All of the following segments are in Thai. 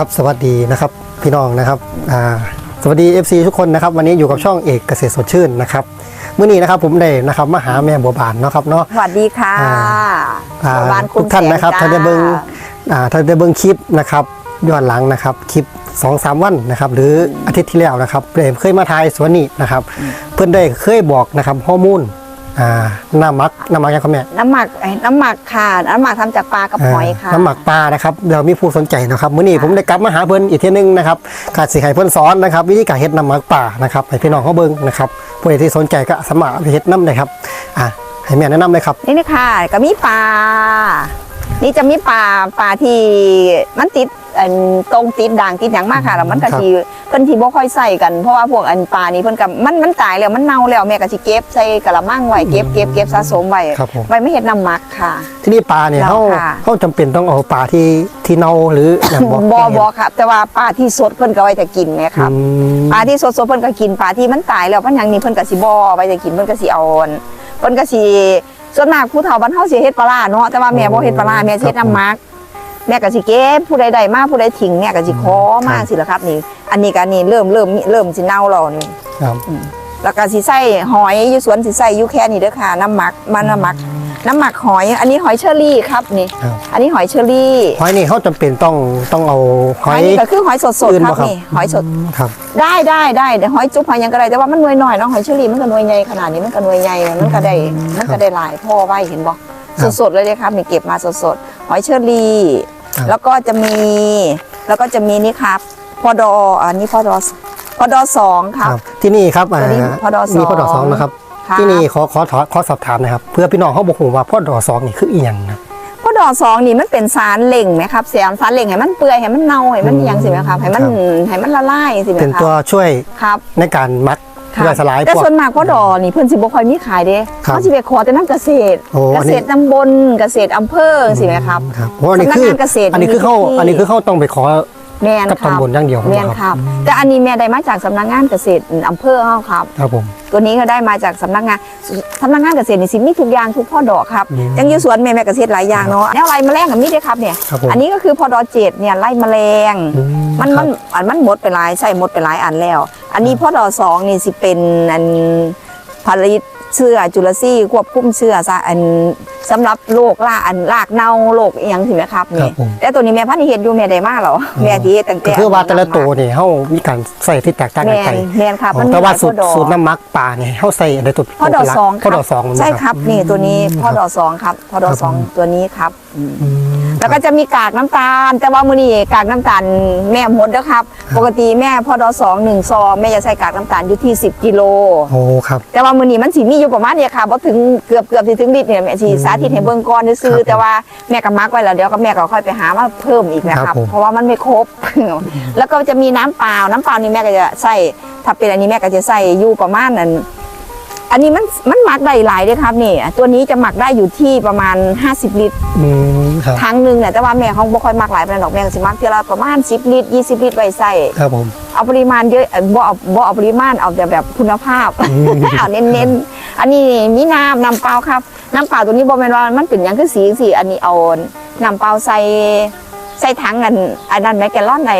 ครับสวัสดีนะครับพี่น้องนะครับอ่าสวัสดี FC ทุกคนนะครับวันนี้อยู่กับช่องเอกเกษตรสดชื่นนะครับเมื่อนี้นะครับผมได้นะครับมาหาแม่บัวบานเนาะครับเนาะสวัสดีค่ะอ่าอ่าชาวบ้านคุทุณกท่านนะครับแสถ้าได้เบิ้งจ้อ่าถ้าได้เบิ้งคลิปนะครับย้อนหลังนะครับคลิป2อสวันนะครับหรืออาทิตย์ที่แล้วนะครับเปรมเคยมาทายสวนนี้นะครับ เพื่อนได้เคยบอกนะครับข้อมูล อ่าน้ำมักน้ำมักยังครับแม่น้ำหมักไอ้น้ำหมักค่ะ น้ำหมักทำจากปลากับหอยค่ะน้ำหมักปลานะครับเดี๋ยวมีผู้สนใจนะครับมื้อนี้ผมได้กลับมาหาเพิ่นอีกเทีนึงนะครับกาสิให้เพิ่นสอนนะครับ วิธีการเฮ็ดน้ำหมักปลานะครับให้พี่น้องเขาเบิ่งนะครับผู้ใดที่สนใจก็สามารถเอาไปเฮ็ดน้ำได้ครับอะให้แม่แนะนำเลยครับนี่นี่ค่ะก็มีปลา นี่จะมีปลาปลาที่มันติดอันตรงติดด่างติดอย่างมากค่ะแล้วมันก็ครับทีเพิ่นที่บ่ค่อยใส่กันเพราะว่าพวกอันปลานี่เพิ่นก็มันมันตายแล้วมันเน่าแล้วแม่ก็สิเก็บใส่กระมังไว้เก็บเก็บเก็บสะสมไว้ครับผม ไว้ไม่เฮ็ดน้ำหมักค่ะ ที่นี่ปลาเนี่ยเราเขาค่ะ เขาจำเป็นต้องเอาปลาที่ที่เน่าหรืออย่างบอกบ่บ่ครับ แต่ว่าปลาที่สดเพิ่นก็ไว้แต่กินไงครับอืมปลาที่สดๆเพิ่นก็กินปลาที่มันตายแล้วเพิ่นหยังนี่เพิ่นก็สิบ่เอาไปจะกินเพิ่นก็สิเอาอ่อนเพิ่นก็สิ ส่วนมากผู้เฒ่าบ้านเฮาสิเฮ็ดปลาร้าเนาะแต่ว่าแม่บ่เฮ็ดปลาร้าแม่สิเฮ็ดน้ำมักแม่ก็สิเก็บผู้ใดได้มาผู้ใดทิ้งแม่ก็สิขอมาสิล่ะครับนี่ อันนี้ก็นี่เริ่มเริ่มเริ่มสิเน่าแล้วนี่ครับแล้วก็สิใส่หอยอยู่สวนสิใส่อยู่แค่นี้เด้อค่ะน้ำหมักมันน้ำหมัก น้ำหมักหอย อันนี้หอยเชอรี่ครับนี่ ครับ อันนี้หอยเชอรี่หอยนี่เขาจำเป็นต้องต้องเอาหอยอันนี้ก็คือหอยสดอื่นๆคบ่รับ นี่หอยสดครับได้ได้ได้เดี๋ยวหอยจุ๊บหอยหยังก็ได้แต่ว่ามันหน่วยหน่อยเนาะหอยเชอรี่มันก็หน่วยใหญ่ขนาดนี้มันก็หน่วยใหญ่มันก็ได้มันก็ได้หลายพ่อไว้เห็นบ่ครับสดๆเลยเลยครับนี่เก็บมาสดๆหอยเชอรี่ครับ แล้วก็จะมีแล้วก็จะมีนี่ครับพอดออันนี้พอดอพอดอสองครับครับที่นี่ครับตัวนี้อ่าพอดอสอง มีพอดอสองนะครับ ครับ ที่นี่ขอขอขอขอสอบถามนะครับ เพื่อพี่น้องเขาบอกผมว่าพอดอสองนี่คืออีหยังนะพอดอสองนี่มันเป็นสารเหล่งไหมครับเสียสารเหล่งให้มันเปื่อยให้มันเน่าให้มันอืมหยังสิไหมครับให้มันครับ ให้มันละลายสิไหมเป็นครัตัวบช่วยครับในการมัดค่ะย่อยสลายแต่พวก ส่วนมากพอดอนี่เพิ่นสิบ่ค่อยมีขายเด้ครับเขาสิไปขอแต่น้ำเกษตร โอ้เกอันษนี้ตรตำบลเกษตรอำเภอสิไหมครับ ครับเพราะอันนี้คือสำนักงานเกษตรอันนี้คือเขามีที่ อันนี้คือเขาต้องไปขอ แม่นกับครับตำบลอย่างเดียวแม่นครับครับแต่อันนี้แม่ได้มาจากสำนักงานเกษตรอำเภอเฮาครับ ครับผม ตัวนี้ก็ได้มาจากสำนักงานสำนักงานเกษตรนี่สิมีทุกอย่างทุกพ่อดอกครับอืมยังอยู่สวนแม่แม่เกษตรหลายอย่างเนาะแนวไรแมลงกับมีด้วยครับเนี่ย ครับผม อันนี้ก็คือพอดอเจ็ดเนี่ยไล่แมลง อืมันคมัรับนอันมันหมดไปหลายใส่หมดไปหลายอันแล้ว อันนี้พ่อดอสองนี่สิเป็นอันผลิต เชื้อจุลซีควบคุมเชื้อซะอันสำหรับโรคล่าอันรากเน่าโรคอหยังสิไหมครับครันี่บผมแต่ตัวนี้แม่พันธุ์เห็นอยู่แม่ได้มากเหรอแม่ที่เฮ็ดตั้งก็แต่คือว่าแต่ละตัวนี่เขามีการใส่ที่แตกต่างกันแม่ไปนแม่นครับอ๋อมันมีแต่ว่าหลยสูตรพ่อดอกสูตรน้ำมักปลาเนี่ยเขาใส่ในตัวพ่อดอตัวหลักสองพ่อดอสองใช่ครับนี่ตัวนี้มพ่อดอสองครับพ่อดอสองครับผมตัวนี้ครับอืมอืมแล้วก็จะมีกากน้ำตาล แต่ว่ามื้อนี้กากน้ำตาลแม่หมดแล้วครับ ปกติแม่พ่อดอสองหนึ่งซองแม่จะใส่กากน้ำตาลอยู่ที่ 10กิโลโอ้ครับ แต่ว่ามื้อนี้มันสิมีอยู่ประมาณเนี่ยค่ะบ่ถึงเกือบเกือบสิถึงลิตรเนี่ยแม่สิสาธิตให้เบิ่งก่อนซื้อครับๆแต่ว่าแม่ก็มักไว้แล้วเดี๋ยวก็แม่ก็ค่อยไปหามาเพิ่มอีกนะคครัรับบผมเพราะว่ามันไม่ครบ แล้วก็จะมีน้ำเปล่าน้ำเปล่านี่แม่ก็จะใส่ถ้าเป็นอันนี้แม่ก็จะใส่อยู่ประมาณนั้น อันนี้มันมันหมักได้หลายเด้วยครับนี่ตัวนี้จะหมักได้อยู่ที่ประมาณ 50 ลิตรอืมครับครั้งหนึ่งเนี่ยแต่ว่าแม่เขาบ่ค่อยมักหลายปานนั้นดอกแม่ก็สิมักเทีละประมาณ 10 ลิตร 20 ลิตรไว้ใส่ครับผม เอาปริมาณเยอะเอ่อบ่เอาบ่เอาปริมาณเอาแต่แบบคุณภาพอืม เอาเน้นๆอันนี้มีน้ำน้ำเปล่าครับน้ำเปล่าตัวนี้บ่แม่นว่ามันเป็นหยังคือสีจังซี่อันนี้เอาน้ำเปล่าใส่ใส่ถังอันอันนั้นแม่แกลลอนใน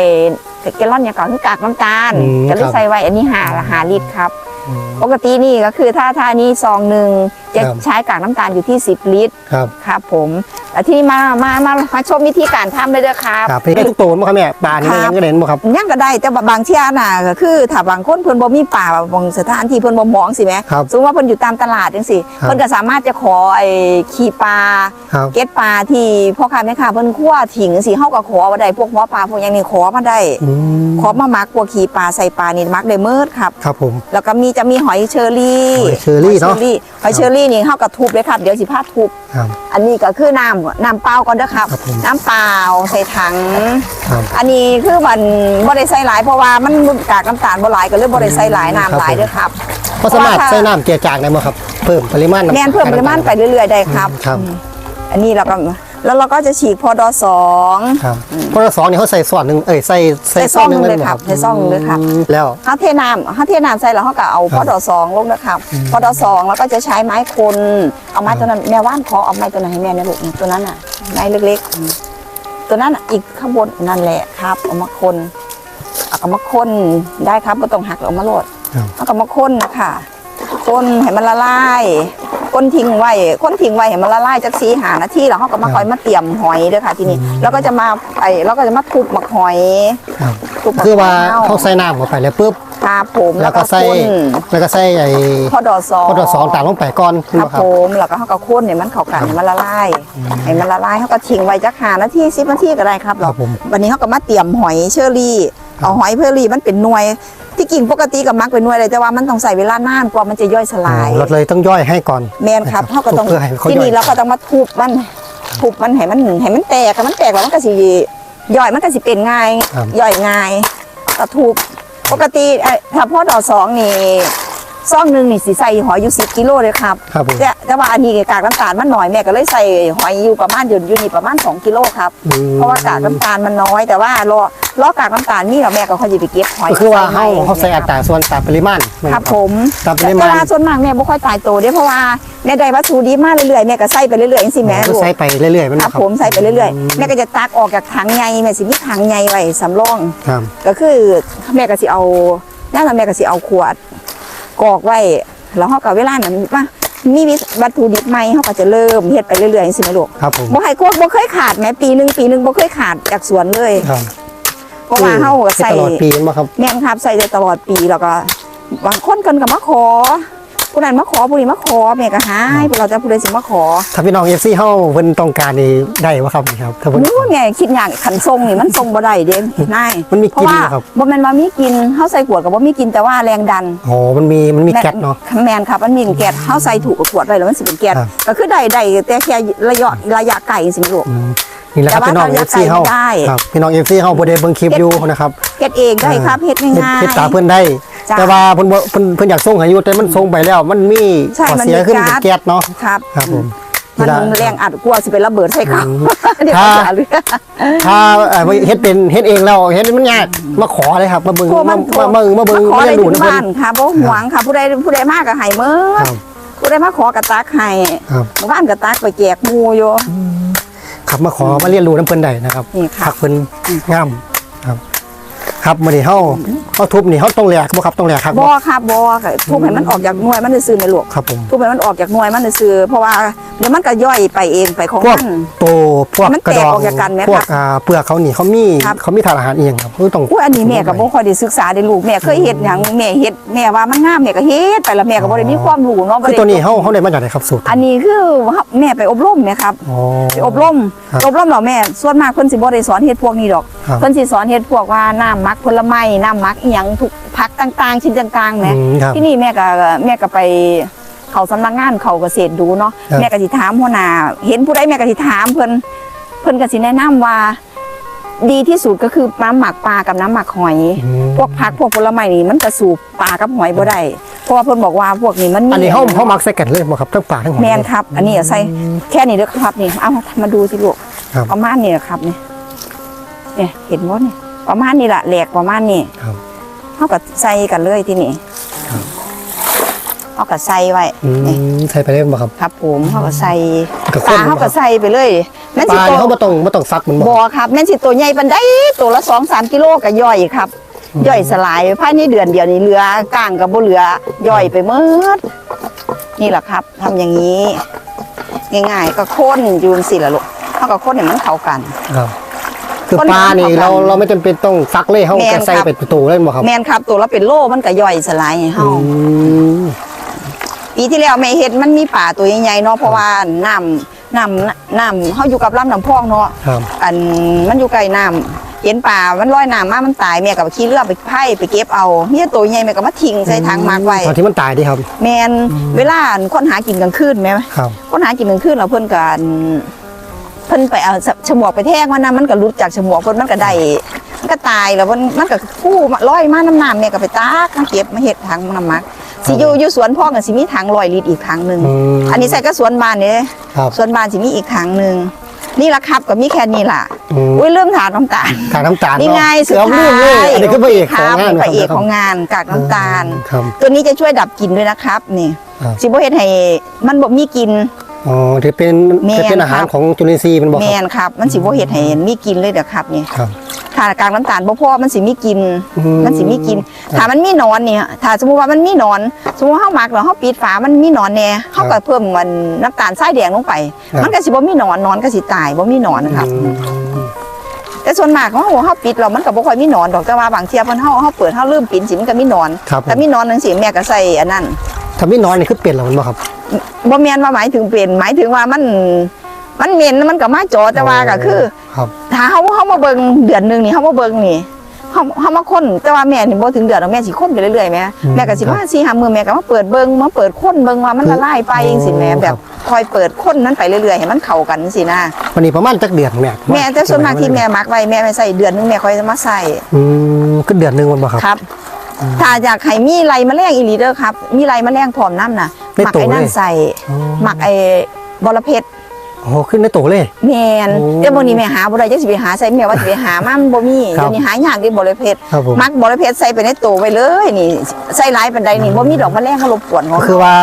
แกลลอนอย่างก่อนคือกากน้ำตาลอืมก็เลครัยบใส่ไว้อันนี้หาหาลิตรครับ อืม ปกตินี่ก็คือถ้าถ้านี้ซองหนึ่งจะครับ ใช้กากน้ำตาลอยู่ที่ 10 ลิตรครับครับผมแล้วที่นี่มามามามาชมวิธีการทำเลยเด้อครับ ครับเป็นทุกตัวมั้งครับแม่ปลานี่ครับยังก็เด่นมั้งครับ ยังก็ได้แต่ว่าบางเที่ยน่ะก็คือถ้าบางคนเพิ่นบ่มีป่าบางสถานที่เพิ่นบ่มองสิแหมครับสมมุติว่าเพิ่นอยู่ตามตลาดจังซี่ครับ เพิ่นก็สามารถจะขอไอ้ขี้ปลาครับ เก็ดปลาที่พ่อค้าแม่ค้าเพิ่นคั่วถิงสิเฮาก็ขอว่าได้พวกหัวปลาพวกหยังนี่ขอมาได้ อืมขอมาหมักพวกขี้ปลาใส่ปลานี่หมักได้เมิดครับ ครับผม แล้วก็มีจะมีหอยเชอรี่หอยเชอรี่เนอะหอยหอยเชอรี่นี่เฮาก็ทุบเลยครับ เดี๋ยวสิพาทุบครับอันนี้ก็คือน้ำน้ำเปล่าก่อนเด้อครับครับผมน้ำเปล่าใส่ถังครับอันนี้คือมันบ่ได้ใส่หลายเพราะว่ามันกากน้ำตาลบ่หลายก็เลยบ่ได้ใส่หลายน้ำหลายเด้อครับก็สามารถเพราะว่าใส่น้ำเจียจางได้มั้งครับ เพิ่มปริมาณำแม่นเพิ่มปริมาณไปเรื่อยๆได้ครับครับอืมอันนี้เราก็ แล้วเราก็จะฉีกพอดอสองครับพอเราสองนี่เขาใส่ส่วนหนึ่งเอ้ยใส่ใส่ซองหนึ่งเลยไหมครับใส่ซองหนึ่งเลยครับอืมแล้วเขาเทน้ำเขาเทน้ำใส่แล้วเขาก็เอาพอดอสองลงนะครับพอดอสองแล้วก็จะใช้ไม้คนเอาไม้ตัวนั้นแม่ว่านขอเอาไม้ตัวนั้นให้แม่นะลูกตัวนั้นน่ะไม้เล็กๆ ตัวนั้นน่ะอีกข้างบนนั่นแหละครับเอามาคนเอามาคนได้ครับก็ต้องหักเอามาโหลดครับเอาก็มาคนนะคะคนให้มันละลาย คนทิ้งไว้คนทิ้งไว้ให้มันละลายจากสีหานาทีแล้วเขาก็มาคอยมาเตรียมหอยเด้อค่ะทีนี้แล้วก็จะมาไอแล้วก็จะมาทุบหมักหอยครับทุบหมักคือว่าหยเขาใส่น้ำเข้าไปแล้วปุ๊บครับผมแล้วก็ใส่คนแล้วก็ใส่ไอ้พอดอสองพอดอสองตามลงไปก่อนครับครัผมแล้วก็เขาก็ข้นเนี่ยมันเข้ากันให้มันละลายให้มันละลายเขาก็ทิ้งไว้จักหานาทีสิบนาทีก็ได้ครับครับผมวันนี้เขาก็มาเตรียมหอยเชอรี่ครับเอาหอยเชอรี่มันเป็นหน่วยที่ กิ่งปกติกับมักเป็นหน่วยเลยแต่ว่ามันต้องใส่เวลานานกว่ามันจะย่อยสลายเราเลยต้องย่อยให้ก่อนแมนครับนะครับเขาก็ต้องเพื่อให้เขาที่นี่ย่อยเราก็ต้องมาทุบมันทุบมันให้มันให้มันแตกให้มันแตกแล้วมันก็สิย่อยมันก็สิเป็นง่ายครับย่อยง่ายก็ทุบปกติไอ้ถ้าพ่อดอกสองนี่ ซองหนึ่งนี่สิใส่หอยอยู่สิบกิโลเลยครับครับผมแต่แต่ว่าอันนี้กากน้ำตาลมันน้อยแม่ก็เลยใส่หอยอยู่ประมาณอยู่อยู่นี่ประมาณ2กิโลครับอืม เพราะว่ากากน้ำตาลมันน้อย แต่ว่ารอรอกากน้ำตาลนี่เราแม่ก็ค่อยจะไปเก็บหอยก็คือว่าเขาใส่เขาใส่อัตราส่วนตามปริมาณครับผมตามปแต่ริมาณว่าส่วนมากแม่บ่ค่อยตายโตเด้เพราะว่าแม่ได้วัตถุดิบมาเรื่อยๆแม่ก็ใส่ไปเรื่อยๆจังซี่แม่ก็ลูก ใส่ไปเรื่อยๆมันครับบ่ผมใส่ไปเรื่อยๆ แม่ก็จะตักออกจากถังใหญ่แม่สิมีถังใหญ่ไว้สำรอง ครับ ก็คือแม่ก็สิเอานั่นน่ะแม่ก็สิเอาขวด กรอกไว้ แล้วเฮาก็เวลานั้นว่ามีวัตถุดิบใหม่เฮาก็จะเริ่มเฮ็ดไปเรื่อยๆจังซี่แม่ลูกครับผมบ่ให้กวกบ่เคยขาดแม้ปีหนึงปีหนึงบ่เคยขาดจากสวนเลยครับเพราะว่าเฮาก็ใส่ตลอดปีมั้งครับแม่นครับใส่ได้ตลอดปีแล้วก็บางคนกันก็มาขอ ผู้นั้นมาขอผู้นี้มาขอแม่ก็หายพวกเราจะผู้ใดสิมาขอถ้าพี่น้องเอฟซีเฮาเพิ่นต้องการนี่ได้บ่ครับนี่ครับถ้าเพิ่น นู้นแม่คิดอย่างขันทรงนี่มันทรงบ่ได้เด้นายมันมีเพราะว่ากินเหรอครับ บ่แม่นว่ามีกินเฮาใส่ขวดก็บ่มีกินแต่ว่าแรงดันอ๋อมันมีมันมีแก๊สเนาะ แม่นครับมันมีแก๊สเฮาใส่ถูกกับขวดไว้แล้วมันสิเป็นแก๊สครับ ก็คือได้ได้แต่แค่ระยะระยะไกลสิลูก อืมนี่แหละครับแต่พี่น้องว่าเอฟซีเฮาไม่ได้ ครับพี่น้องเอฟซีเฮาบ่ได้เบิ่งคลิปอยู่นะครับเฮ็ดเองได้ครับเฮ็ดง่ายๆ เฮ็ดตามเพิ่นได้ จ้ะแต่ว่าเพิ่นบ่เพิ่นเพิ่นอยากส่งให้อยู่แต่มันส่งไปแล้ว มันมีใช่ข้อมันเสียมีขึ้นก๊าซเป็นแก๊สเนาะครับครับผม มันนี่ล่ะแรงอัดกลัวสิเป็นระเบิดใส่เขาอืมเดี๋ยวถ้าเขาจะเรือถ้าเอ่อเฮ็ดเป็นเฮ็ดเองแล้วเฮ็ดมันยากมาขอเลยครับ มาเบิ่งโทรมาโทรมาเบิ่งมาเบิ่งขอมาได้เรียนรู้ถึงนะเพิ่บ้านน ค่ะบ่หวงค่ะผู้ใดผู้ใดมากก็ให้เมื่อครับผู้ใดมาขอกระตักให้ครับหมู่บ้านกระตักไปแจกหมู่อยู่ ครับมาขอมาเรียนรู้น้ำเพิ่นได้นะครับนี่ค่ะ ผักเพิ่นงามครับ ครับมื้อนี้เฮาเฮาทุบนี่เฮาต้องแหลกบ่ครับต้องแหลกครับบ่ครับบ่ค่ะทุบให้มันออกจากหน่วยมันซื่อๆในลูกครับผมทุบให้มันออกจากหน่วยมันซื่อๆเพราะว่าเดี๋ยวมันก็ย่อยไปเองไปของพวกมัน โตพวกมันกระแตดกองออกจากกันไหมพวกครับอ่าเปลือกเขานี่เขามีครับ เขามีทานอาหารเองครับคือต้อง อุ้ยอันนี้แม่ก็บ่ค่อยได้ศึกษาได้ลูกแม่เคยเฮ็ดหยังแม่เฮ็ดแม่ว่ามันงามแม่ก็เฮ็ดไปแล้วแม่ก็บ่ได้มีความรู้เนาะบ่คือได้ตัวนี้เฮาเฮาได้มาจากไหนครับสูตรอันนี้คือแม่ไปอบรมเนี่ยครับ อ๋อ ไปอบรมครับอบรมเหรอแม่ ส่วนมากเพิ่นสิบ่ได้สอนเฮ็ดพวกนี้ดอกครับเพิ่นสิสอนเฮ็ดพวกว่าน้ำมักผลไม้น้ำมักอีหยังทุกผักต่างๆ ชิ้นต่างๆแหมอืมครับที่นี่แม่ก็แม่ก็ไปเขาสำนักงานเขาเกษตรดูเนาะครับ แม่ก็สิถามหัวหน้าเห็นผู้ใดแม่ก็สิถามเพิ่นเพิ่นก็สิแนะนำว่า ดีที่สุดก็คือน้ำหมักปลากับน้ำหมักหอย อืมพวกผักพวกผลไม้นี่มันกระสูบปลากับหอยบ่ได้เพราะว่าเพิ่นบอกว่าพวกนี้มันมีอันนี้เฮาเฮามักใส่กันเลยบ่ครับทั้งปลาทั้งหอย แมนครับ อันนี้เอาใส่แค่นี้เด้อครับนี่เอามาดูสิลูกครับ ประมาณนี้นะครับนี่เนี่ยเห็นว่านี่ ประมาณนี้ละแหลกประมาณนี้ครับเท่ากับใส่กันเลยที่นี่ครับเท่ากับใส่ไว้อืนี่มใส่ไปได้บ่ครับ ครับผมเท่ากับใส่กับปข้ลานเท่ากับ ใส่ไปเลยแม่นปสิลาโตนี่เฮาบ่ต้องบ่ต้องฟักมันบ่บ่ครับแม่นสิตัวใหญ่ปันได้ตัวละสองสามกิโลก็ย่อยครับ ย่อยสลายภายในเดือนเดียวนี่เหลือกลางกับบ่เหลือย่อยไปหมดนี่แหละครับทำอย่างนี้ ง่ายๆก็ค้นอยูนสิละลูกเท่ากับค้นให้มันเข้ากัน ครับ คือคนปลานี่เข้ากันเราเราไม่จำเป็นต้องฟักเลยเฮาแม่นก็ใส่ครับไปตัวเลยบ่ครับแมนครับ ตัวละเป็นโลมันก็ย่อยสลายให้เฮาอืมปีที่แล้วแม่เฮ็ดมันมีป่าตัวใหญ่ๆเนาะเพราะว่าน้ำน้ำน้ำเฮาอยู่กับลำน้ำพองเนาะครับ อันมันอยู่ใกล้น้ำเห็นป่ามันลอยน้ำมามันตายแม่ก็ไปขี่เรือไปไผ่ไปเก็บเอาเนี่ยตัวใหญ่แม่ก็มาทิ้งใส่ถังมากไว้ ตอนที่มันตายดิครับ แมนเวลาคนหากินกลางคืนแม่ครับ คนหากินกลางคืนแล้วเพิ่นก็อันเพิ่นไปเอาฉมวกไปแทงมันนะมันก็หลุดจากฉมวกเพิ่นมันก็ได้มันก็ตายแล้วมันมันก็คู่มาลอยมาน้ำน้ำแม่ก็ไปตากมาเก็บมาเฮ็ดถังน้ำมักสิอยู่อยู่สวนพ่อกันสิมีถังลอยลิตรอีกถังหนึงอืมอันนี้ใส่ก็สวนบ้านนี่ครับสวนบ้านสิมีอีกถังหนึงนี่ละครับก็มีแค่นี้ล่ะอืมอุ้ยเริ่มถาดน้ำตาลกากน้ำตาลนี่ไงเนาะสุดเดี๋ยวท้าลืมเลยยอันนี้คือพระเอกคของรับงานพระเอกคบของงานกากน้ำตาลครับตัวนี้จะช่วยดับกลิ่นด้วยนะครับ นี่ครับสิบ่เฮ็ดให้มันบ่มีกลิ่น อ๋อที่เป็นแม่นที่เป็นอาหารครับของจุลินทรีย์เป็นบ่คแมรับ นครับ มันสิบ่เฮ็ดให้มีกินเลยเด้อครับนี่ครับ ถ้ากากน้ำตาลบ่พอมันสิมีกิน อืมมันสิมีกินถ้ามันมีหนอนเนี่ยถ้าสมมุติว่ามันมีหนอน สมมุติว่าเฮาหมักแล้วเฮาปิดฝามันมีหนอนแน่เฮาก็เพิ่มมันน้ำตาลทรายแดงลงไป ครับ มันก็สิบ่มีหนอนหนอนก็สิตายบ่มีหนอนนะครับอืมแต่ส่วนมากของเฮาเฮาปิดแล้วมันก็บ่ค่อยมีหนอนดอกแต่ว่าบางเที่ยเพิ่นเฮาเฮาเปิดเฮาลืมปิดสิมันก็มีหนอนครับผม ถ้ามีหนอนจังซี่แม่ก็ใส่อันนั้น ถ้าไม่นอนนี่คือเปลี่ยนแล้วมันบ่ครับ บ่แม่นว่าหมายถึงเป็นหมายถึงว่ามันมันเหม็นมันก็มาจอแต่ว่าก็คือครับถ้าเฮาเฮามาเบิ่งเดือนหนึงนี่เฮามาเบิ่งนี่เฮาเฮามาค้นแต่ว่าแม่นี่บ่ถึงเดือนหรอกแม่สิค้นไปเรื่อยๆแม่อืมแม่ก็สิครับมา4 5มื้อแม่ก็มาเปิดเบิ่งมาเปิดค้นเบิ่งว่ามันคือละลายไปจังซี่แม่อ๋อแบบคอยเปิดค้นนั้นไปเรื่อยๆให้มันเข้ากันจังซี่นะวันนี้ประมาณจักเดือนแม่แม่แต่ส่วนมากที่แม่มักไว้แม่ไม่ใส่เดือนหนึงแม่ค่อยจะมาใส่อืมคือเดือนหนึงมันบ่ครับครับ ถ้าอยากให้มีไรแมลงอีหลีเด้อครับ มีไรแมลงพร้อมน้ำน่ะใน หมักตู้ไอ้นั่นเลยใส่อ๋อหมักไอ้บอระเพ็ดโอ้โหขึ้นในโตเลย แมนโอ้แต่บนนี้แม่หาบ่ได้จักสิไปหาใส่แม่ว่าสิไปหามามันบ่มีครับเดี๋ยวนี้หายากเดิบอระเพ็ดครับผมมักบอระเพ็ดใส่ไปในตู้ไว้เลยนี่ใส่หลายปานใดนี่บ่มีดอกแมลงมารบกวนขอก็งคือว่า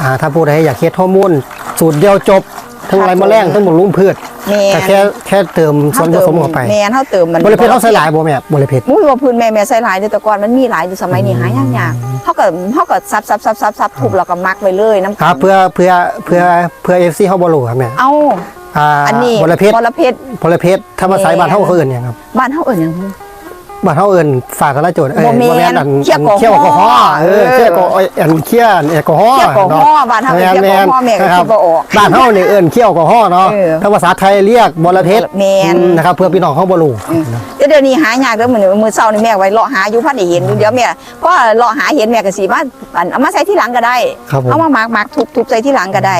อ่าถ้าผู้ใดอยากเฮ็ดฮอร์โมนสูตรเดียวจบ ทั้งครับไรแมลงทั้งบำรุงพืชแม่แต่แค่แค่เติมส่วนผสมเข้าไปแม่นเฮาเติมมันบริเพศเขาใส่หลายบ่แม่บริเพศมุ้ยว่าพื้นแม่แม่ใส่หลายเด้อแต่ก่อนมันมีหลายอยู่สมัยนี้หายากๆเฮาก็เฮาก็ซับซับซับซับซับทุบแล้วก็มักไว้เลยน้ำครับเพื่อเพื่อเพื่อเพื่อ FC เฮาบ่รู้ครับแม่เอาอ่าอันนี้บริเพศบอระเพ็ดบริเพศถ้ามาใส่บ้านเฮาเขาเอิ้นหยังครับบ้านเฮาเอิ้นหยัง บ้านเฮาเอิ้นฝาทลายโจรเอ้ยบ่แม่นอันเคี่ยวเคี่ยวแอลกอฮอล์เออเออเคี่ยวแอลกอฮอล์อันเคี่ยวแอลกอฮอล์เคี่ยวแอลกอฮอล์เะบ้านเฮาเอิ้นเคี่ยวแอลกอฮอล์แม่ก็นะครัคิดบ่ออกบ้านเฮานี่เอิ้นเคี่ยวแอลกอฮอล์เนาะเออถ้าภาษาไทยเรียกบริเพศแม่นอืนะครับเพื่อพี่น้องเฮาบ่รู้แต่เดี๋ยวนี้หายากเด้อมื้อนี้มื้อเช้านี่แม่ไว้เลาะหาอยู่พันได้เห็นอยู่เดี๋ยวแม่พอเลาะหาเห็นแม่ก็สิมาอันเอามาใส่ที่หลังก็ได้ครับผมเอามาหมักหมักทุบทุบใส่ที่หลังก็ได้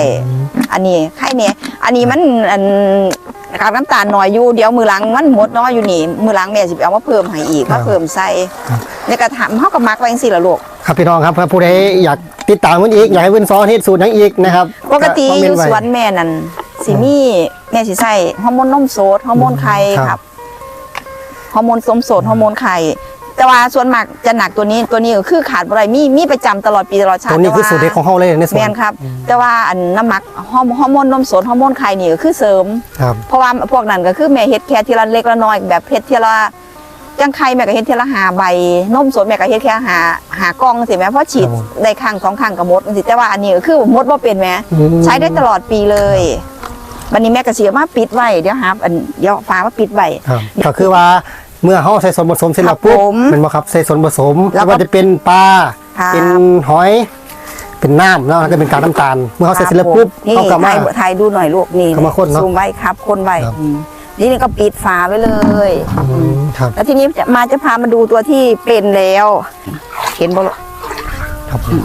อันนี้ไข่เนี่ยอันนี้มันอัน กากน้ำตาลน้อยอยู่เดี๋ยวมือหลังมันหมดน้อยอยู่นี่มือหลังแม่สิไปเอามาเพิ่มให้อีกครัมาบเพิ่มใส่ในกระถางเฮาก็มักไว้จังซี่ล่ะลูกครับพี่น้องครับถ้าผู้ใดอยากติดตามมันอีกอยากให้เพิ่นสอนเฮ็ดสูตรหยังอีกนะครับปกติคอมอเมนยู่ต์ไสวนแม่นั่นสิมีแม่สิใส่ฮอร์โมนนมโสดฮอร์โมนไข่ครับครับฮอร์โมนสมโสดฮอร์โมนไข่ แต่ว่าส่วนมากจะหนักตัวนี้ตัวนี้ก็คือขาดบ่ได้มีมีประจำตลอดปีตลอดชาติตัวนี้คือแต่ว่าสูตรเด็ดของเฮาเลยในสวนแม่นครับ แต่ว่าอันน้ำหมักฮอร์ฮอร์โมนนมโสดฮอร์โมนไข่นี่ก็คือเสริมครับเพราะว่าพวกนั้นก็คือแม่เฮ็ดแค่ทีละเล็กละน้อยแบบเฮ็ดทีละจังไข่แม่ก็เฮ็ดทีละหาใบนมสดแม่ก็เฮ็ดแค่หาหากล่องสิแม่เพราะฉีดได้ครั้งสองครั้งก็หมดสิแต่ว่าอันนี้ก็คือหมดบ่เป็นแม่อืมใช้ได้ตลอดปีเลยวันนี้แม่ก็สิเอามาปิดไว้เดี๋ยวหาอันเดี๋ยวฟ้ามาปิดไว้ครับก็คือว่า เมื่อเฮาใส่ส่วนผสมเสร็จแล้วปุ๊บครับผมแมันบ่ครับใส่ส่วนผสมแล้วก็ไม่ว่าจะเป็นปลาครับ เป็นหอย เป็นน้ำแล้วก็เป็นกากน้ำตาล เมื่อเฮาใส่เสร็จแล้วปุ๊บนี่เฮาก็มา ถ่ายถ่ายดูหน่อยลูกนี่เอามาคนเนอะซูมไว้ครับคนไว้ครับ อืมนี่นี่ก็ปิดฝาไว้เลยอืมครับแล้วทีนี้จะมาจะพามาดูตัวที่เป็นแล้ว เห็นบ่ลูกครับผม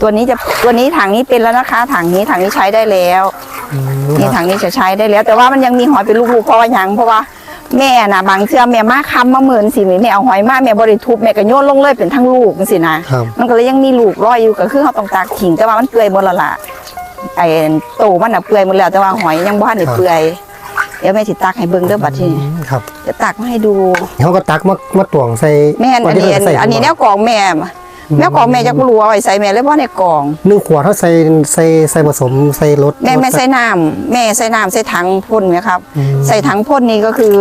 ตัวนี้จะตัวนี้ถังนี้เป็นแล้วนะคะ ถังนี้ถังนี้ใช้ได้แล้ว อืมนี่ครับถังนี้จะใช้ได้แล้ว แต่ว่ามันยังมีหอยเป็นลูกๆเพราะว่าหยังเพราะว่า แม่น่ะบางเชื่อแม่มาคำมาหมื่นสิแม่เอาหอยมาแม่บริทุบแม่ก็โยนลงเลยเป็นทั้งลูกจังสินะครับมันก็เลยยังมีลูกรอยอยู่ก็คือเขาต้องตากขิงแต่ว่ามันเปื่อยหมดและละไอ้โตมันน่ะเปื่อยหมดแล้วแต่ว่าหอยยังบ่ทันได้เปื่อยเดี๋ยวแม่สิตักให้เบิ่งเด้อบัดทีนี้อืมครับจะตักมาให้ดูเฮาก็ตักมามาตวงใส่แม่นอันนี้ที่อัเพิ่นใส่อันนี้แนวกล่องแม่ แนวกล่องแม่จะรู้เอาไว้ใส่แม่เลยเพราะในกล่องหนึ่งขวดเฮาใส่ใส่ใส่ผสมใส่รสแม่แม่ใส่น้ำแม่ใส่น้ำใส่ถังพ่นไหมครับอืมใส่ถังพ่นนี่ก็คือ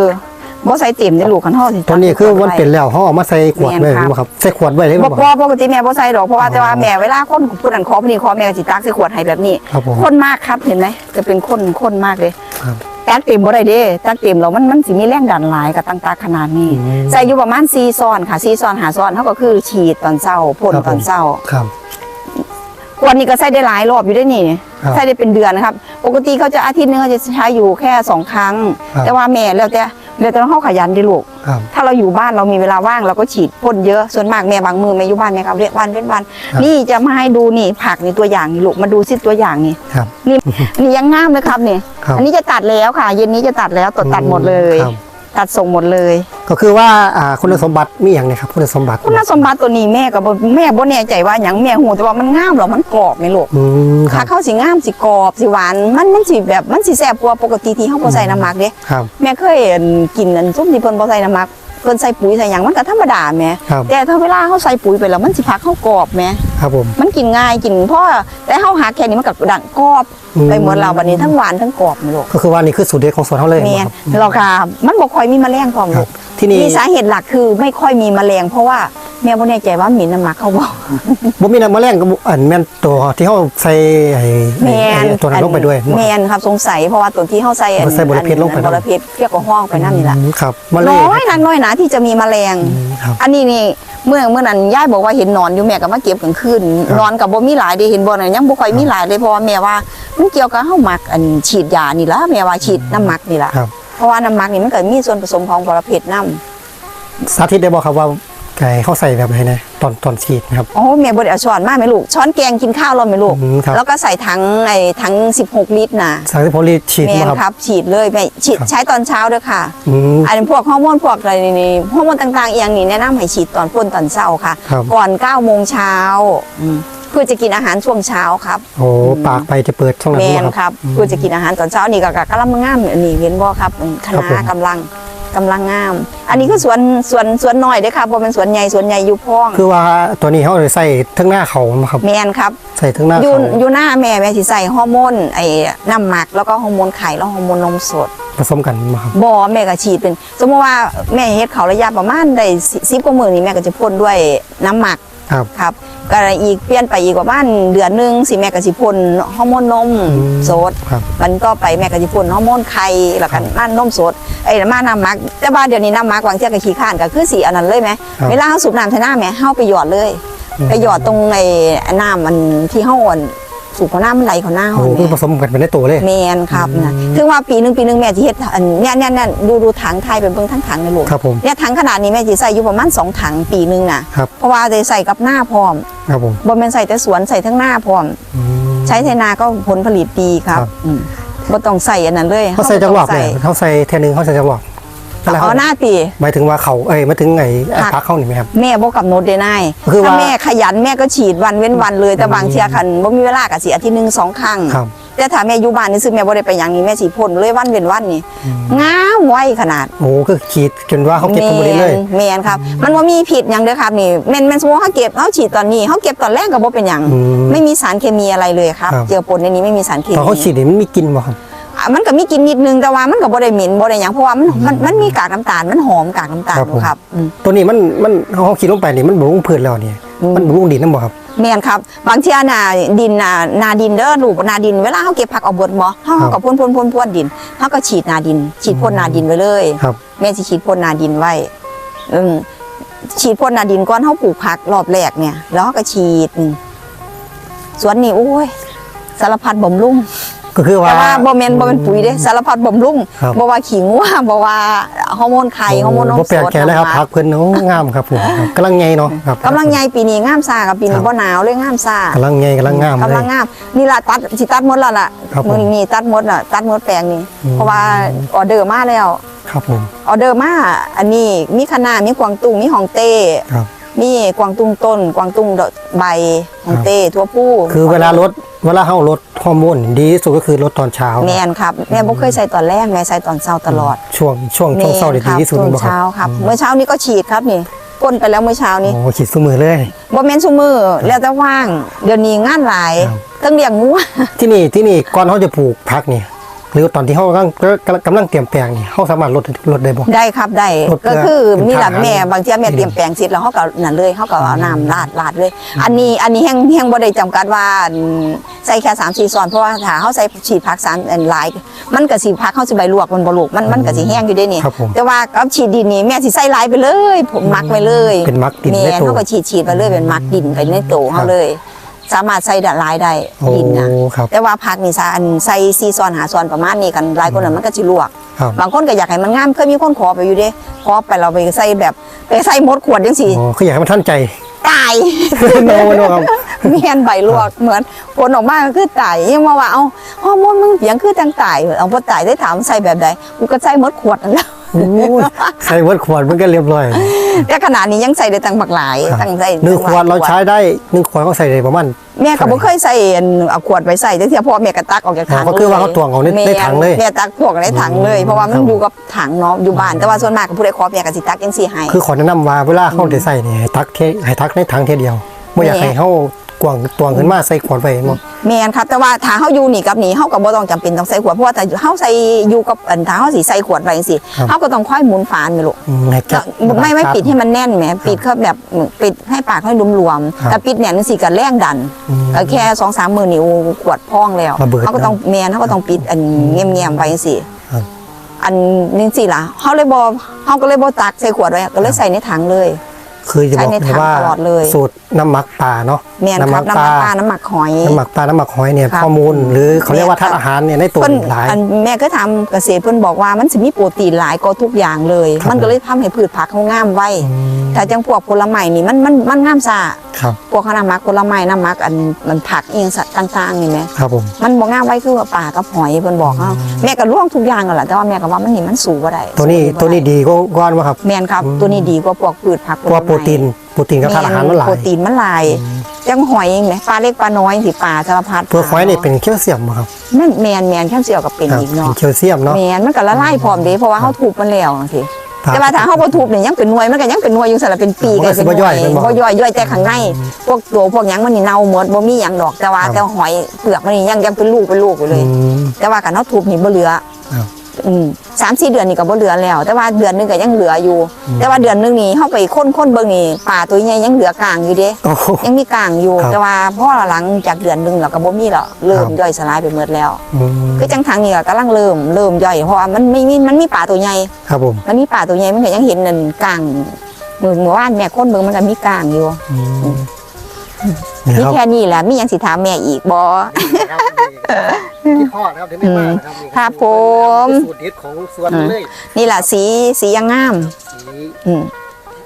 บ่ใส่เต็มในลูกขันห่อสิตัวนี้คือมันเป็นแล้วเฮาเอามาใส่ขวดไว้แม่นครับบ่ครับใส่ขวดไว้เลยบ่บ่บ่ปกติแม่บ่ใส่ดอกเพราะว่าอ๋อแต่ว่าแม่เวลาคนผู้นั้นขอผู้นี้ขอแม่ก็สิตักใส่ขวดให้แบบนี้ครับผมข้นมากครับเห็นไหมจะเป็นข้นข้นมากเลยครับ ตักเต็มบ่ได้เด้ตักเต็มแล้วมันมันสิมีแรงดันหลายกับตั้งตาขนาดนี้อืมใส่อยู่ประมาณ4ซ้อนค่ะ4ซ้อน5ซ้อนเท่าก็คือฉีดตอนเช้าพ่นครับผมตอนเช้าครับขวดนี้ก็ใส่ได้หลายรอบอยู่ได้นี่ครับใส่ได้เป็นเดือนนะครับ ปกติเขาจะอาทิตย์หนึงเขาจะใช้อยู่แค่สองครั้งครับแต่ว่าแม่แล้วแต่ แล้วแต่เขาขยันดิลูก ครับ ถ้าเราอยู่บ้านเรามีเวลาว่างเราก็ฉีดพ่นเยอะ ส่วนมากแม่บางมือแม่อยู่บ้านแม่ครับเรียกวันเป็นวัน ครับนี่จะมาให้ดูนี่ผักนี่ตัวอย่างนี่ลูกมาดูซิตัวอย่างนี่ครับนี่ นี่ยังงามเลยครับนี่ครับ อันนี้จะตัดแล้วค่ะ เย็นนี้จะตัดแล้วตัดตัดหมดเลย ครับ ตัดส่งหมดเลย ก็คือว่าอ่าคุณสมบัติมีอย่างไรครับคุณสมบัติคุณสมบัติตัวนี้แม่กับแม่บ่แน่ใจว่าอย่างแม่หูแต่ว่ามันงามเหรอมันกรอบไหมลูกอืมคถ้ารับเข้าสิงามสิกรอบสิหวานมันมันสิแบบมันสิแซ่บกว่าปกติที่เฮาบ่ใส่น้ำหมักเด้ครับ แม่เคยเห็นกินอันซุปที่เพิ่นบ่ใส่น้ำหมัก เพิ่นใส่ปุ๋ยใส่หยังมันก็ธรรมดาแหม่ครับแต่ถ้าเวลาเฮาใส่ปุ๋ยไปแล้วมันสิพักเฮากรอบแหม่ครับผม มันกินง่ายกินเพราะแต่เฮาหักแค่นี้มันก็ดังกรอบอืม ไปหมดเราบัดนี้ทั้งหวานทั้งกรอบนี่ลูกก็คือว่านี่คือสูตรเด็ดของสวนเขาเลยแม่นครับ เราก็มันบ่ค่อยมีแมลงพร้อมครัลูบกที่นี่ มีสาเหตุหลักคือไม่ค่อยมีแมลงเพราะว่า แม่บ่แน่ใจว่าหมิ่นน้ำหมักเขาบ่บ่มีน้ำมะแรงกับอันแม่นตัวที่เขาใส่ไอ้แมนไอ้ตัวนั้นลงไปด้วยแมนครับสงสัยเพราะว่าตัวที่เขาใส่อันใส่บรเพชรลงไปอันนะบรเพชรเรียกว่าห้องไปนั่นนี่แหละอืมครับมะเร็น้งอยนักน้อยหนะที่จะมีแมลง อืมครับ อันนี้นี่เมื่อเมื่อนั้นย่ายบอกว่าเห็นหนอนอยู่แม่ก็มาเก็บกลางคืนครับ นอนกับบ่มีหลายเด้เห็นบ่น่ะยังบ่ค่อยมีหลายเลยเพราะว่าแม่ว่ามันเกี่ยวกับเฮาหมักอันฉีดยานี่ล่ะแม่ว่าฉีดน้ำหมักนี่ล่ะครับเพราะว่าน้ำหมักนี่มันก็มีส่วนผสมของบรเพชรนํสาธิตได้บอกครับว่า ไก่เขาใส่แบบไหนนะตอนตอนฉีดนะครับ โอ้แม่บ่ได้เอาช้อนมาแม่ลูก ช้อนแกงกินข้าวแล้วแม่ลูก อืมครับ แล้วก็ใส่ถังไอ้ถัง16 ลิตรน่ะสารที่พอรีฉีดแม่มานครับครับ ฉีดเลยแม่ฉีดครับ ใช้ตอนเช้าด้วยค่ะ อืม อันพวกฮอร์โมนพวกอะไรนี่ฮอร์โมนต่างๆเอียงนี่แนะนำให้ฉีดตอนพ้นตอนเช้าค่ะ ครับ ก่อน9โมงเช้าอืมเพื่อจะกินอาหารช่วงเช้าครับโอ้ปากไปจะเปิดช่องนั้แมนนบ่ครับเพื่อจะกินอาหารตอนเช้านี่ก็กำลังงามอันนี้เห็นบ่ครับอืมคครับณะผม กำลัง กำลังงาม อันนี้คือสวนสวนสวนน้อยเด้อค่ะบ่เป็นสวนใหญ่สวนใหญ่อยู่พ้อง คือว่าตัวนี้เขาเลยใส่ทั้งหน้าเขามาครับแมนครับ ใส่ทั้งหน้าอยู่เขาอยู่หน้าแม่แม่สิใส่ฮอร์โมนไอ้น้ำหมักแล้วก็ฮอร์โมนไข่แล้วฮอร์โมนนมสดผสมกันมาครับบ่แม่ก็ฉีดเป็น สมมติว่าแม่เฮ็ดเขาระยะประมาณได้10กว่ามื้อนี่แม่ก็จะพ่นด้วยน้ำหมักครับครับ ก็อีกเปลี่ยนไปอีกประมาณเดือนหนึงสิแม่ก็สิพ่นฮอร์โมนนมอืมสดครับมันก็ไปแม่ก็สิพ่นฮอร์โมนไข่แล้วก็ม่านนมสดไอ้ม่านน้ำหมัก แต่ว่าเดี๋ยวนี้น้ำหมักบางเที่ยก็ขี้ข้านก็คือสีอันนั้นเลยไหมครับเวลาเฮาสูบน้ำใส่หน้าแม่เฮาไปหยอดเลย อืม ไปหยอดตรงไอ้น้ำมันที่เฮาอ่อน สูบเขาน้ำมันไหลเขาหน้าโอ้เฮาโหคือแม่ผสมกันเป็นในตัวเลยแมนครับนะอืมถึงว่าปีหนึ่งปีหนึ่งแม่จะเฮ็ดอันเนี่ยเนี่ยเนี่ยดูดูถังไทยเป็นเบิ่งทั้งถังในลูกครับผมเนี่ยถังขนาดนี้แม่จะใส่อยู่ประมาณสองถังปีหนึ่งน่ะครับเพราะว่าได้ใส่กับหน้าพร้อมครับผมบ่แม่นใส่แต่สวนใส่ทั้งหน้าพร้อมอืมใช้ไถนาก็ผลผลิตดีครับครับอืมบ่ต้องใส่อันนั้นเลยเขาใส่จังหวะใส่เนี่ยเขาใส่เทนึงเขาใส่จังหวะอะไรค เอารับหน้าตีหมายถึงว่าเขาเอ้ยหมายถึงไอ้ไอ้ผักพักเข้านี่ไหมครับ แม่บ่กำหนดได้นายคือว่าถ้าแม่ขยันแม่ก็ฉีดวันเว้นวันเลยแต่บางเที่ยคันบ่มีเวลาก็สิอาทิตย์หนึงสองครั้งครับแต่ถ้าแม่อยู่บ้านนี่ซึ่งแม่บ่ได้ไปหยังนี่แม่สิพ่นเลยวันเว้นวันนี่งามไวขนาดโอ้คือขีดจนว่าเขาเก็บทั้งหมดนี้เลยแมนครับ มันว่ามีผิดอย่างเด้อครับนี่แมนแมนสมมติเขาเก็บเขาฉีดตอนนี้เขาเก็บตอนแรกก็บ่เป็นอย่างอืมไม่มีสารเคมีอะไรเลยครับครับเจือปนในนี้ไม่มีสารเคตอนมีเขาฉีดนี่มันมีกลินบ่ครับอะ มันก็มีกลินนิดนึงแต่ว่ามันก็บ่ได้เหม็นบ่ได้หยังเพราะว่ามันมันมันมีกากน้ำตาลมันหอมกากน้ำตาลครับผม ครับอืม ตัวนี้มันมันเขาขีดลงไปนี่มันบำรุงพืชแล้วนี่อืม มันบำรุงดินนั่นบ่ครับ แม่นครับบางเที่ยน่ะดินน่ะนาดินเด้อลูกนาดินเวลาเขาเก็บผักเอาเบิดบ่เฮาครับก็พ่นพ่นพ่นพ่นดินเฮาก็ฉีดนาดิน ฉีดพ่นนาดินไว้เลย ครับ แม่สิฉีดพ่นนาดินไว้อืมฉีดพ่นนาดินก่อนเฮาปลูกผักรอบแรกเนี่ย แล้วเราก็ฉีดอืมสวนนี่โอ้ยสารพัดบ่มลุง ก็คือว่าแต่ว่าบ่แม่นบ่เป็นปุ๋ยเด้สารพัดบ่มลุงครับ บ่ว่าขี้งัวบ่ว่าฮอร์โมนไข่ฮอร์โมนนมบ่สแปลกดแค่เลยครับน้ำหพัมักเพิ่นโอ้งามครับผมครับกำลังไงเนาะครับกำลังใหญ่ปีนี้งามซ่ากับปีคนี้รับบ่หนาวเลยงามซ่ากำลังไงกำลังงามเลกำลัยงงามนี่ล่ะตัดสิตัดหมดแล้วล่ะครับผมมื้อนี้ตัดหมดล่ะตัดหมดแปลงนี้ อืม เพราะว่าออเดอร์มาแล้วครับผมออเดอร์มาอันนี้มีคะน้ามีกวางตุ้งมีหองเต้ครับ มีกวางตุ้งต้น กวางตุ้งดอกใบหองเต้ทั่วผู้คือเวลาลดเวลาเฮาลดฮอร์โมนดีที่สุดก็คือลดตอนเช้าแม่นครับแม่บ่เคยใส่ตอนแรกแม่ใส่ตอนเช้าตลอด ช่วงช่วงช่วงเช้านี่ดีที่สุดช่วงบ่ครัเช้าบครับอืมเมื่อเช้านี้ก็ฉีดครับนี่พ่นไปแล้วเมื่อเช้านี้โอ้ขีดซุมือเลยบ่แม่นซุมือแล้วแต่ว่าง เดี๋ยวนี้งานหลายครับทั้งเลี้ยงงัวที่นี่ที่นี่ก่อนเขาจะปลูกพักนี่ห รือตอนที่เขากำลังกำลังเตรียมแปลงนี่เขาสามารถลดลดได้บ่ ได้ครับได้ลดเกลืก็อคือเป็นมีหลักทางแม่บางทีแม่อืมเตรียมแปลงเสร็จแล้วเขาก็นั่นเลยเขาก็เอาน้ำราดราดเลย อันนี้อันนี้แห้งแห้งบ่ได้จำกัดว่าอืมใส่แค่3 4ซ้อนเพราะว่าถ้าเขาใส่ฉีดผักสารอันหลาย มันก็สิผักเขาสิใบลวกมันบ่ลูกมันมันก็สิแห้งอยู่ได้นี่ครับผมแต่ว่ากับฉีดดินนี่แม่สิใส่หลายไปเลย ผมมักไว้เลยเป็นมักดินแม่ในตัว เขาก็ฉีดฉีดไปเลยเป็นมักดินไปในโตครัเขาบเลย สามารถใส่ดหลายได้โอ้ดินนะครับ แต่ว่าผักนี่ซะอันใส่ซีซอนหาซอนประมาณนี้กันหลายคนน่ะมันก็สิลวก ครับ บางคนก็อยากให้มันงามเคยมีคนขอไปอยู่เด้ขอไปเราไปใส่แบบไปใส่หมดขวดจังสี่อ๋อคืออยากให้มันท่านใจ ตาย โนโนครับ เมียนใบลวกเหมือนผลออกมาก็คือตายยังมาว่าเอาฮอร์โมนมึงเสียงคือจังตายเอาพอตายได้ถามใส่แบบใดกูก็ใส่หมดขวดนั่นแหล้ว โอ้ยใส่เวิร์ดขวดมันก็เรียบร้อยแต่ขนาดนี้ยังใส่ได้ตั้งบักหลายครับตั้งใส่หนึ่งขวดตั้เราหลยใช้ได้หนึ่งขวดเขาใส่ได้ประมาณแม่ก็บ่เคยใส่อันเอาขวดไปใส่แต่เทียพอแม่ก็ตักออกจากถังอ๋อก็คือว่าเขาตวงเอาในแม่ในถังเลยแม่ตักพวกในถังเลยอืมเพราะว่ามัครันบอยู่กับถังเนาะอยู่บ้านแต่ว่าส่วนมากก็ผู้ใดขอแม่ก็สิตักจังซี่ให้คือขอแนะนำว่าเวลาเขาได้ใส่นี่ให้ทักเทให้ทักในถังเทเดียวไม่อยากแม่ให้เขา กวางตวงขึ้นมาใส่ขวดไว้เนาะแม่นครับแต่ว่าถ้าเฮาอยู่นี่กับนี่เฮาก็บ่ต้องจำเป็นต้องใส่ขวดเพราะว่าถ้าเฮาใส่อยู่กับอันถ้าเฮาสิใส่ขวดไว้จังซี่เฮาก็ต้องค่อยหมุนฝานไปลูกอืมให้จับไม่ไม่ปิดให้มันแน่นแหมปิดเขาแบบปิดให้ปากให้รวมครับๆแต่ปิดแน่นจังซี่ก็แรงดันอืมก็แค่2-3มือนิ้วขวดพองแล้วระเบิดเขาก็ต้องแม่นเฮาก็ต้องปิดอันเงียบๆไว้จังซี่ครับอันนี้สิล่ะเฮาเลยบ่เฮาก็เลยบ่ตักใส่ขวดไว้ก็เลยใส่ในถังเลยคือจะบอกใช้ในเลยถังว่าตลอดเลยสูตรน้ำหมักปลาเนาะ แม่นครับน้ำมันปลาน้ำหมักหอยน้ำหมักปลาน้ำหมักหอยเนี่ยครับ ข้อมูล หรือเขาเรียกว่าแม่ธาตุครับอาหารเนี่ยในตัวเพิ่นหลาย อันแม่ก็ทำเกษตรเพิ่นบอกว่ามันสิมีโปรตีนหลายก็ทุกอย่างเลย ครับ มันก็เลยทำให้พืชผักเขางามไว้อืมแต่จังพวกผลไม้นี่มันมันมันงามซ่าครับพวกน้ำหมักผลไม้น้ำหมักอันมันผักเองสัตว์ต่างๆนี่แหมครับผม มันบ่งามไว้คือว่าปลากับหอยเพิ่นบอกเฮาแม่ก็ร่วงทุกอย่างนั่นแหละแต่ว่าแม่ก็ว่ามันนี่มันสูงบ่ได้ตัวนี้สู้บ่ได้ตัวนี้ดีก็ก้อนว่าครับ แม่นครับ อืม ตัวนี้ดีกว่าพวกพืชผักเพราะว่าโปรตีนโปรตีนกับธาตุอาหารมันหลาย โปรตีนมันหลายจังหอยเองแหมปลาเล็กปลาน้อยสิปลาสารพัดเปลือกหอยนี่เป็นแคลเซียมบ่ครับนั่นแมนแมนแค่เสียวกับเป็นครับอีกเป็เนาะนแคลเซียมเนาะ แมนมันก็ละลายพร้อมเด้เพราะว่าเขาทุบมันแล้วจังซี่ครับแต่ว่าถ้าเขาบ่ทุบเนี่ยยังเป็นหน่วยมันก็ยังเป็นหน่วยอยู่สั่นละเป็นปีมันก็ก็เป็นหสิบ่ย่น่วอยยแม่นบ่บ่ย่อยย่อยแต่ข้างในพวกตัวพวกหยังมันนี่เน่าหมดบ่มีหยังดอกแต่ว่าครับ แต่หอยเปลือกมันนี่ยังยังเป็นลูกเป็นลูกอยู่เลยอืมแต่ว่ากันเขาทุบนี่บ่เหลือ ครับ อืมสามสี่เดือนนี่ก็บ่เหลือแล้ว แต่ว่าเดือนหนึงก็ยังเหลืออยู่ แต่ว่าเดือนหนึงนี่เฮาไปค้นๆเบิ่งนี่ป่าตัวใหญ่ยังเหลือกลางอยู่เด้ โอ้โห ยังมีกลางอยู่ ครับแต่ว่าพอหลังจากเดือนหนึงแล้วก็บ่มีแล้วเริ่มครับ ย่อยสลายไปหมดแล้ว อืมคือจังทางนี้ก็กำลังเริ่มเริ่มย่อยเพราะว่ามันไม่มีมันมีป่าตัวใหญ่ ครับผมมันมีป่าตัวใหญ่มันก็ยังเห็นนั่นกลางมือเมื่อวานแม่คนเบิ่งมันก็มีกลางอยู่อืมนี่มีครับแค่นี้แหละมีหยังสิถามแม่อีกบ่นะครับนี่ ที่ข้อนะครับเดี๋ยวไม่มานะครับนี่ครับผมสูตรเด็ดของสวนเลยนี่แหละสีสียังงามสีอืม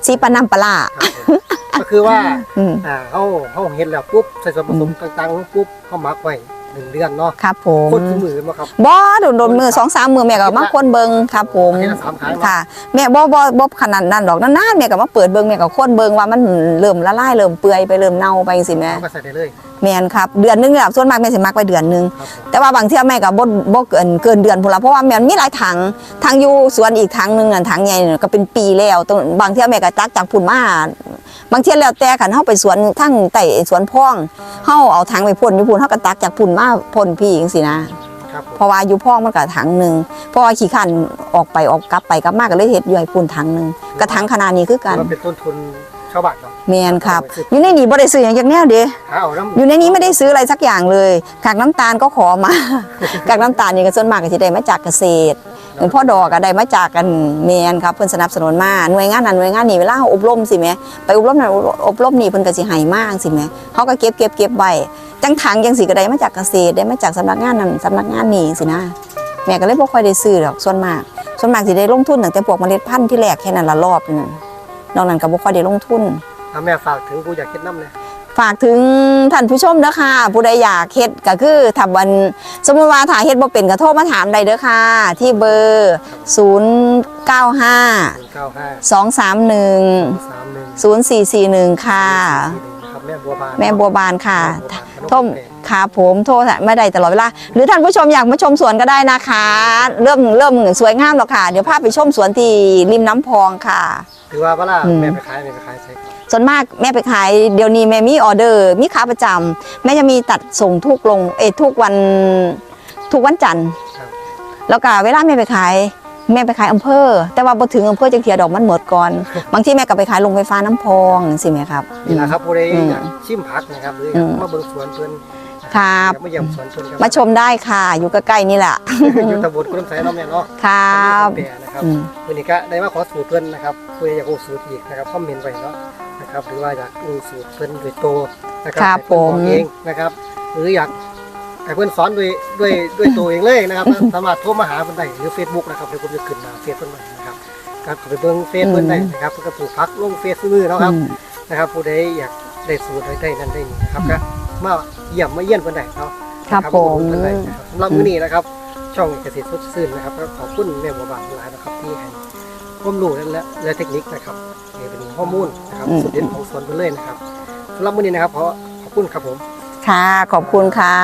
สีปลาน้ำปลาร้าครับผมก็คือว่าอืมอ่าเขาเขาเห็นแล้วปุ๊บใส่ส่วนผสมต่างๆปุ๊บเขาหมักไว้หนึ่งเดือนเนาะครับผมคนคือมือมาครับบ่โดนโดนมือสองสามมือแม่ก็มาคนเบิ่งครับผมอาทิตย์ละสามครั้งเนอะค่ะ แม่บ่บ่บ่ขนาดนั้นดอกนานๆแม่ก็มาเปิดเบิ่งแม่ก็คนเบิ่งว่ามันเริ่มละลายเริ่มเปื่อยไปเริ่มเน่าไปจังซี่แม่เขาก็ใส่ได้เลย แม่นครับเดือนหนึงเนี่ยส่วนมากแม่สิมักไปเดือนหนึงครับผมแต่ว่าบางเที่ยแม่ก็บ่บ่เกินเกินเดือนพุ่นละเพราะว่าแม่มีหลายถังถังอยู่สวนอีกถังหนึงน่ะถังใหญ่น่ะก็เป็นปีแล้วตรงบางเที่ยแม่ก็ตักจากพุ่นมาบางเที่ยแล้วแต่คันเฮาไปสวนทั้งใต้สวนพ่องเฮาเอาถังไปพ่นอยู่พุ่นเฮาก็ตักจากพุ่นมาพ่นพี่จังซี่นะครับผมเพราะว่าอยู่พ่องมันก็ถังหนึงเพราะว่าขี้ขันออกไปออกกลับไปกลับมาก็เลยเฮ็ดอยู่ให้พุ่นถังหนึงก็ถังขนาดนี้คือกันมันเป็นต้นทุน ชาวบ้านเนาะแม่นครับ อยู่ในนี้บ่ได้ซื้อหยังจากแนวเด้หาเอาน้ำอยู่ในนี้ไม่ได้ซื้ออะไรสักอย่างเลยกากน้ำตาลก็ขอมา กากน้ำตาลนี่ก็ส่วนมากก็จะได้มาจากเกษตรหลวงพ่อดอกก็ได้มาจากกันเมียนครับเพิ่นสนับสนุนมาหน่วยงานนั้นหน่วยงานนี้เวลาเขาอบรมสิแหม่ไปอบรมนั้นอบรมนี่เพิ่นก็สิให้มากสิแหม่เขาก็เก็บเก็บเก็บไว้จังถังจังสิก็ได้มาจากเกษตรได้มาจากสำนักงานนั้นสำนักงานนี้สินะ แม่ก็เลยบ่ค่อยได้ซื้อดอกส่วนมาก ส่วนมากสิได้ลงทุนตั้งแต่พวกเมล็ดพันธุ์ที่แรกแค่นั้นละรอบนึง นอกนั้นก็บ่ค่อยได้ลงทุนถ้าแม่ฝากถึงผู้อยากคิดน้ำเลยฝากถึงท่านผู้ชมเด้อค่ะ ผู้ใดอยากเฮ็ดก็คือถ้าวันสมมติว่าถ้าเฮ็ดบ่เป็นก็โทรมาถามได้เด้อค่ะ ที่เบอร์ 095หนึ่งเก้าห้า231 สามหนึ่ง 0441 ค่ะครับแม่บัวบานแม่บัวบานค่ะโทโทรค่ะผมโทรไม่ได้ตลอดเวลา หรือท่านผู้ชมอยากมาชมสวนก็ได้นะคะ เริ่มเริ่มสวยงามแล้วค่ะ เดี๋ยวพาไปชมสวนที่ริมน้ำพองค่ะถือว่าเวลาอืมแม่ไปขายแม่ไปขายใช่ส่วนมากแม่ไปขายเดี๋ยวนี้แม่มีออเดอร์ มีค้าประจำแม่จะมีตัดส่งทุกลงเออทุกวันทุกวันจันทร์ครับแล้วก็เวลาแม่ไปขาย แม่ไปขายอำเภอ แต่ว่าพอถึงอำเภอจังเทียดอกมันหมดก่อน บางที่แม่ก็ไปขายลงไฟฟ้าน้ำพองสิไหมครับ นี่แหละครับผู้ใดอืมอยากชิมผักนะครับหรืออมยากมาเบิ่งสวนเพิ่นครับอยากมาเยี่ยมสวนเพิ่นครับมาชมได้ค่ะ อยู่ใกล้ๆนี่แหละอยู่ตำบลกุลำไสเนาะแม่เนาะครับตำบลกุลำแปนะครับอืมวันนี้ก็ได้มาขอสูตรเพิ่นนะครับผู้ใดอยากรู้สูตรอีกนะครับคอมเมนต์ไว้เนาะนะครับหรือว่าอยากรู้สูตรเพิ่นโดยโตวนะครัครับให้เพิ่นบอกผมเองนะครับหรืออยาก ให้เพิ่นสอนด้วยด้วยด้วยตัวเองเลยนะครับ สามารถโทรมาหาเพิ่นได้หรือ Facebook นะครับเดี๋ยวผมจะขึ้นมาเฟซเพิ่นไว้นะครับก็เข้าไปเบิ่งเฟซเพิ่นได้นะครับเพิ่นก็ปลูกผักลงเฟซซื้อมือเนาะครับอืมนะครับ ผู้ใดอยากได้สูตรได้นั่นได้นี่นะครับก็มาเยี่ยมมาเยี่ยนเพิ่นได้เนาะครับนะผมอุดหนุนเพิ่นได้นะครับสำหรับมื้อนี้นะครับ ช่องเกษตรสดชื่นนะครับก็ขอบคุณแม่บัวบานหลายนะครับที่ให้ความรู้และและและเทคนิคนะครับให้เป็นข้อมูลนะครับอืมสุดเด่นของสวนเพิ่นเลยนะครับสำหรับมื้อนี้นะครับขอขอบคุณครับผม ค่ะ ขอบคุณค่ะ